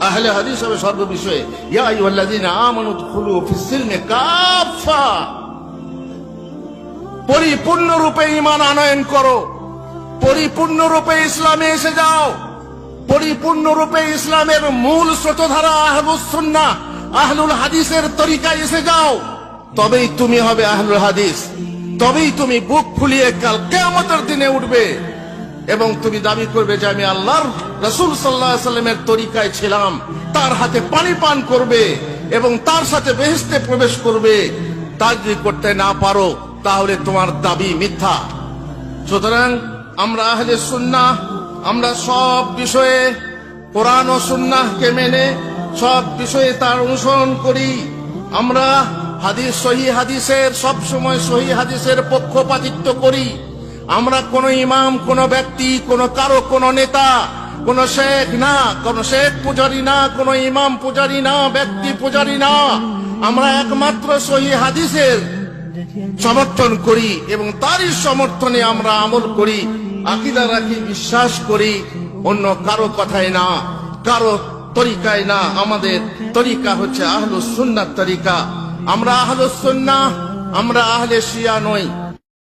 আহলে হাদিস হবে সর্ববিষয়ে, ইয়া আইয়ুহাল্লাযীনা আমানু দুখুলু ফিস সিলমি কাফা পরিপূর্ণরূপে ঈমান আনয়ন করো। পরিপূর্ণরূপে ইসলামে এসে যাও। পরিপূর্ণ রূপে ইসলামের মূল স্রোতধারা আহলুস সুন্নাহ, আহলুল হাদিসের তরিকায় এসে যাও। তবেই তুমি হবে আহলুল হাদিস। তবেই তুমি বুক ফুলিয়ে কাল কেয়ামতের দিনে উঠবে। এবং তুমি দাবি করবে যে আমি আল্লাহর রসুল সাল্লাহ সাল্লামের তরিকায় ছিলাম। তার হাতে পানি পান করবে এবং তার সাথে বেহেস্তে প্রবেশ করবে। তা যদি করতে না পারো, তাহলে তোমার দাবি মিথ্যা। সুতরাং আমরা আহলে সুন্নাহ, আমরা সব বিষয়ে কোরআন ও সুন্নাহকে মেনে সব বিষয়ে তার অনুসরণ করি। আমরা হাদিস, সহি হাদিসের সব সময় সহি হাদিসের পক্ষপাতিত্ব করি। আমরা কোন ইমাম, কোন ব্যক্তি, কোন কারও, কোন নেতা, কোন শেখ না, কোন শেখ পূজারি না, কোন ইমাম পূজারি না, ব্যক্তি পূজারি না। আমরা একমাত্র সহি হাদিসের সমর্থন করি এবং তারই সমর্থনে আমরা আমল করি, আকিদা রাখি, বিশ্বাস করি, অন্য কারও কথায় না, কারও তরিকায় না। আমাদের তরিকা হচ্ছে আহলুস তরিকা। আমরা আহলুস আমরা আহলে শিয়া নই।